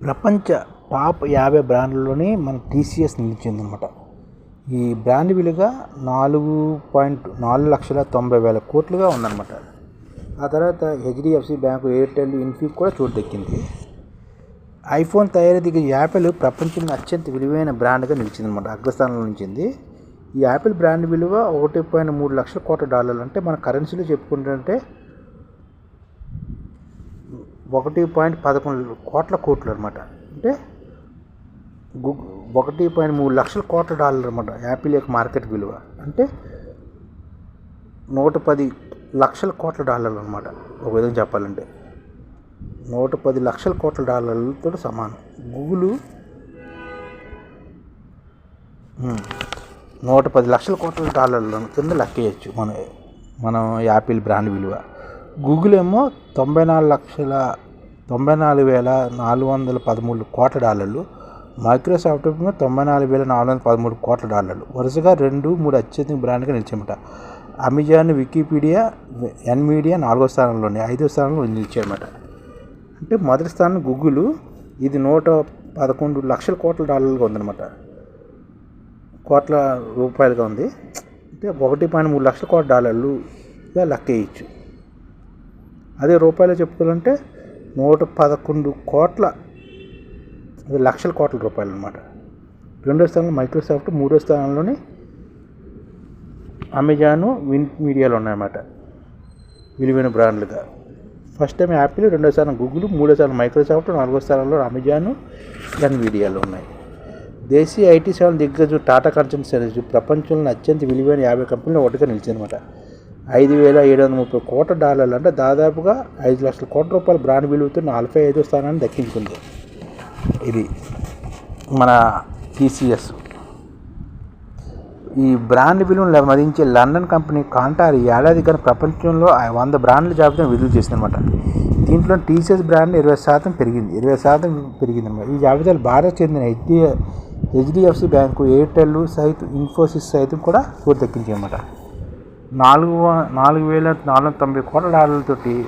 ప్రపంచ టాప్ యాభై బ్రాండ్లలోనే మన టీసీఎస్ నిలిచింది అనమాట ఈ బ్రాండ్ విలువ నాలుగు పాయింట్ నాలుగు లక్షల తొంభై వేల కోట్లుగా ఉందన్నమాట ఆ తర్వాత హెచ్డిఎఫ్సి బ్యాంకు ఎయిర్టెల్ ఇన్ఫీ కూడా చోటు దక్కింది ఐఫోన్ తయారీ దగ్గర యాపిల్ ప్రపంచంలో అత్యంత విలువైన బ్రాండ్గా నిలిచిందనమాట. అగ్రస్థానంలో నిలిచింది. ఈ యాపిల్ బ్రాండ్ విలువ ఒకటి పాయింట్ మూడు లక్షల కోట్ల డాలర్లు. అంటే మన కరెన్సీలో చెప్పుకుంటుంటే ఒకటి పాయింట్ పదకొండు కోట్ల కోట్లు అనమాట. అంటే ఒకటి పాయింట్ మూడు లక్షల కోట్ల డాలర్ అనమాట యాపిల్ యొక్క మార్కెట్ విలువ. అంటే నూట పది లక్షల కోట్ల డాలర్లు అనమాట. ఒక విధంగా చెప్పాలంటే నూట పది లక్షల కోట్ల డాలర్లతో సమానం. గూగుల్ నూట పది లక్షల కోట్ల డాలర్ల కింద లెక్కేయచ్చు మన మనం యాపిల్ బ్రాండ్ విలువ. గూగుల్ ఏమో తొంభై నాలుగు లక్షల తొంభై నాలుగు వేల నాలుగు వందల పదమూడు కోట్ల డాలర్లు. మైక్రోసాఫ్ట్ తొంభై నాలుగు వేల నాలుగు వందల పదమూడు కోట్ల డాలర్లు. వరుసగా రెండు మూడు అత్యధిక బ్రాండ్గా నిలిచామట. అమెజాన్ వికీపీడియా ఎన్మీడియా నాలుగో స్థానంలోనే ఐదో స్థానంలో నిలిచాయన్నమాట అంటే మొదటి స్థానం గూగుల్. ఇది నూట పదకొండు లక్షల కోట్ల డాలర్లుగా ఉందన్నమాట. కోట్ల రూపాయలుగా ఉంది. అంటే ఒకటి పాయింట్ మూడు లక్షల కోట్ల డాలర్లుగా లెక్క వేయచ్చు. అదే రూపాయలు చెప్పుకోవాలంటే నూట పదకొండు కోట్ల అది లక్షల కోట్ల రూపాయలు అనమాట రెండో స్థానంలో మైక్రోసాఫ్ట్ మూడో స్థానంలోనే అమెజాను విన్ మీడియాలో ఉన్నాయన్నమాట విలువైన బ్రాండ్లుగా. ఫస్ట్ టైం యాపిల్ రెండో స్థానం గూగుల్ మూడో స్థానం మైక్రోసాఫ్ట్ నాలుగో స్థానంలో అమెజాన్ ఎన్విడియాలో ఉన్నాయి దేశీయ ఐటీ సేవల దిగ్గజు టాటా కన్సల్టెన్సీ ప్రపంచంలో అత్యంత విలువైన యాభై కంపెనీలు ఒకటిగా నిలిచిందన్నమాట. ఐదు వేల ఏడు వందల ముప్పై కోట్ల డాలర్లు అంటే దాదాపుగా ఐదు లక్షల కోట్ల రూపాయల బ్రాండ్ విలువతో నలభై ఐదో స్థానాన్ని దక్కించుకుంది. ఇది మన టీసీఎస్. ఈ బ్రాండ్ విలువను మదించే లండన్ కంపెనీ కాంటార్ ఈ ఏడాది కానీ ప్రపంచంలో వంద బ్రాండ్ల జాబితాను విడుదల చేసిందనమాట దీంట్లో టీసీఎస్ బ్రాండ్ ఇరవై శాతం పెరిగింది. ఇరవై శాతం పెరిగింది అనమాట ఈ జాబితాలో భారత్ చెందిన హెచ్డి హెచ్డిఎఫ్సి బ్యాంకు ఎయిర్టెల్ సైతం ఇన్ఫోసిస్ సైతం కూడా చోటు దక్కించాయన్నమాట. నాలుగు వ- నాలుగు వేల నాలుగు వందల తొంభై కోట్ల డాలర్లతోటి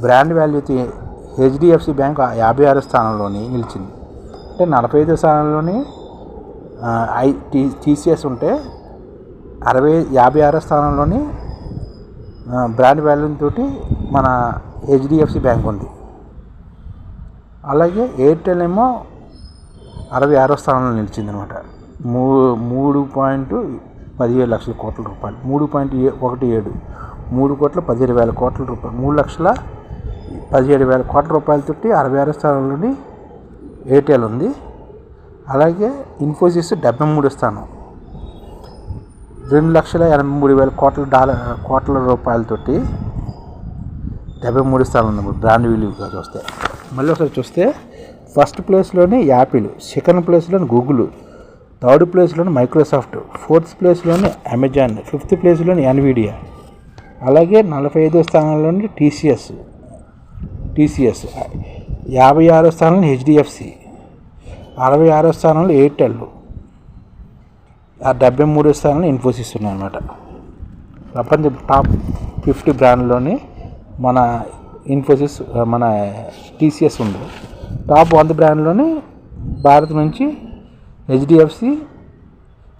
బ్రాండ్ వాల్యూతో హెచ్డిఎఫ్సి బ్యాంక్ యాభై ఆరో స్థానంలోని నిలిచింది. అంటే నలభై ఐదో స్థానంలోని ఐ టీ టీసీఎస్ ఉంటే అరవై యాభై ఆరో స్థానంలోని బ్రాండ్ వాల్యూ తోటి మన హెచ్డిఎఫ్సి బ్యాంక్ ఉంది. అలాగే ఎయిర్టెల్ ఏమో అరవై ఆరో స్థానంలో నిలిచింది అనమాట మూ మూడు పాయింట్ పదిహేడు లక్షల కోట్ల రూపాయలు. మూడు పాయింట్ ఏ ఒకటి ఏడు. మూడు కోట్ల పదిహేడు వేల కోట్ల రూపాయలు. మూడు లక్షల పదిహేడు వేల కోట్ల రూపాయలతోటి అరవై ఆరు స్థానంలోని ఎయిర్టెల్ ఉంది. అలాగే ఇన్ఫోసిస్ డెబ్బై మూడు స్థానం. రెండు లక్షల ఎనభై మూడు వేల కోట్ల డాలర్ కోట్ల రూపాయలతోటి డెబ్బై మూడు స్థానం ఉంది బ్రాండ్ విలువగా చూస్తే. మళ్ళీ ఒకసారి చూస్తే ఫస్ట్ ప్లేస్లోని యాపిల్ సెకండ్ ప్లేస్లోని గూగుల్ థర్డ్ ప్లేస్లోని మైక్రోసాఫ్ట్ ఫోర్త్ ప్లేస్లోని అమెజాన్ ఫిఫ్త్ ప్లేస్లోని ఎన్విడియా అలాగే నలభై ఐదో స్థానంలోని టీసీఎస్ టీసీఎస్ యాభై ఆరో స్థానంలో హెచ్డిఎఫ్సి అరవై ఆరో స్థానంలో ఎయిర్టెల్ ఆ డెబ్బై మూడో స్థానంలో ఇన్ఫోసిస్ ఉన్నాయన్నమాట. ప్రపంచ టాప్ ఫిఫ్టీ బ్రాండ్లోని మన ఇన్ఫోసిస్ మన టీసీఎస్ ఉంది. టాప్ వంద బ్రాండ్లోని భారత్ నుంచి హెచ్డిఎఫ్సి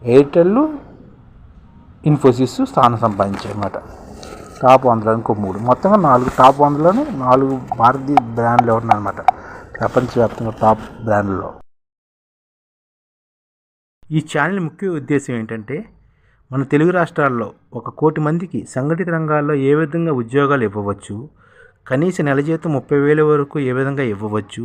ఎయిర్టెల్ ఇన్ఫోసిస్ స్థానం సంపాదించాయి అన్నమాట. టాప్ వందలో ఇంకో మూడు. మొత్తంగా నాలుగు టాప్ వందలోనే నాలుగు భారతీయ బ్రాండ్లు ఉన్నాయన్నమాట ప్రపంచవ్యాప్తంగా టాప్ బ్రాండ్లో ఈ ఛానల్ ముఖ్య ఉద్దేశం ఏంటంటే మన తెలుగు రాష్ట్రాల్లో ఒక కోటి మందికి సంఘటిత రంగాల్లో ఏ విధంగా ఉద్యోగాలు ఇవ్వవచ్చు కనీస నెల జీతం ముప్పై వేల వరకు ఏ విధంగా ఇవ్వవచ్చు